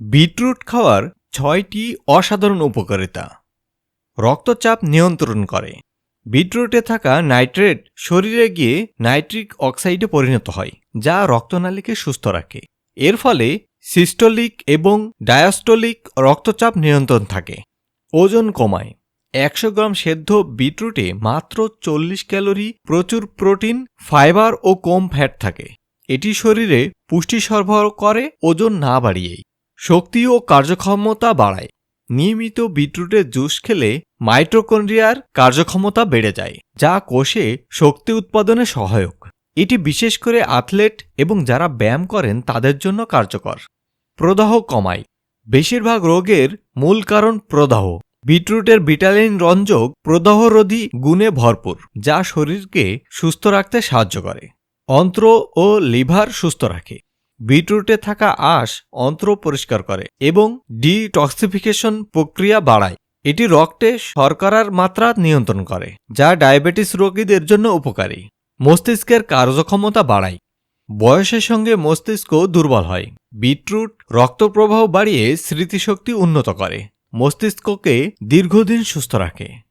Beetroot খাওয়ার ছয়টি অসাধারণ উপকারিতা। রক্তচাপ নিয়ন্ত্রণ করে। বিটরুটে থাকা নাইট্রেট শরীরে গিয়ে নাইট্রিক অক্সাইডে পরিণত হয়, যা রক্তনালীকে সুস্থ রাখে। এর ফলে সিস্টোলিক এবং ডায়াস্টোলিক রক্তচাপ নিয়ন্ত্রণ থাকে। ওজন কমায়। একশো গ্রাম সেদ্ধ বিটরুটে মাত্র চল্লিশ ক্যালোরি প্রচুর প্রোটিন, ফাইবার ও কম ফ্যাট থাকে। এটি শরীরে পুষ্টি সরবরাহ করে, ওজন না বাড়িয়েই। শক্তি ও কার্যক্ষমতা বাড়ায়। নিয়মিত বিটরুটের জুস খেলে মাইটোকন্ড্রিয়ার কার্যক্ষমতা বেড়ে যায়, যা কোষে শক্তি উৎপাদনে সহায়ক। এটি বিশেষ করে অ্যাথলেট এবং যারা ব্যায়াম করেন তাদের জন্য কার্যকর। প্রদাহ কমায়। বেশিরভাগ রোগের মূল কারণ প্রদাহ। বিটরুটের বিটালিন রঞ্জক প্রদাহরোধী গুণে ভরপুর, যা শরীরকে সুস্থ রাখতে সাহায্য করে। অন্ত্র ও লিভার সুস্থ রাখে। বিটরুটে থাকা আঁশ অন্ত্র পরিষ্কার করে এবং ডিটক্সিফিকেশন প্রক্রিয়া বাড়ায়। এটি রক্তে শর্করার মাত্রা নিয়ন্ত্রণ করে, যা ডায়াবেটিস রোগীদের জন্য উপকারী। মস্তিষ্কের কার্যক্ষমতা বাড়ায়। বয়সের সঙ্গে মস্তিষ্ক দুর্বল হয়। বিটরুট রক্তপ্রবাহ বাড়িয়ে স্মৃতিশক্তি উন্নত করে। মস্তিষ্ককে দীর্ঘদিন সুস্থ রাখে।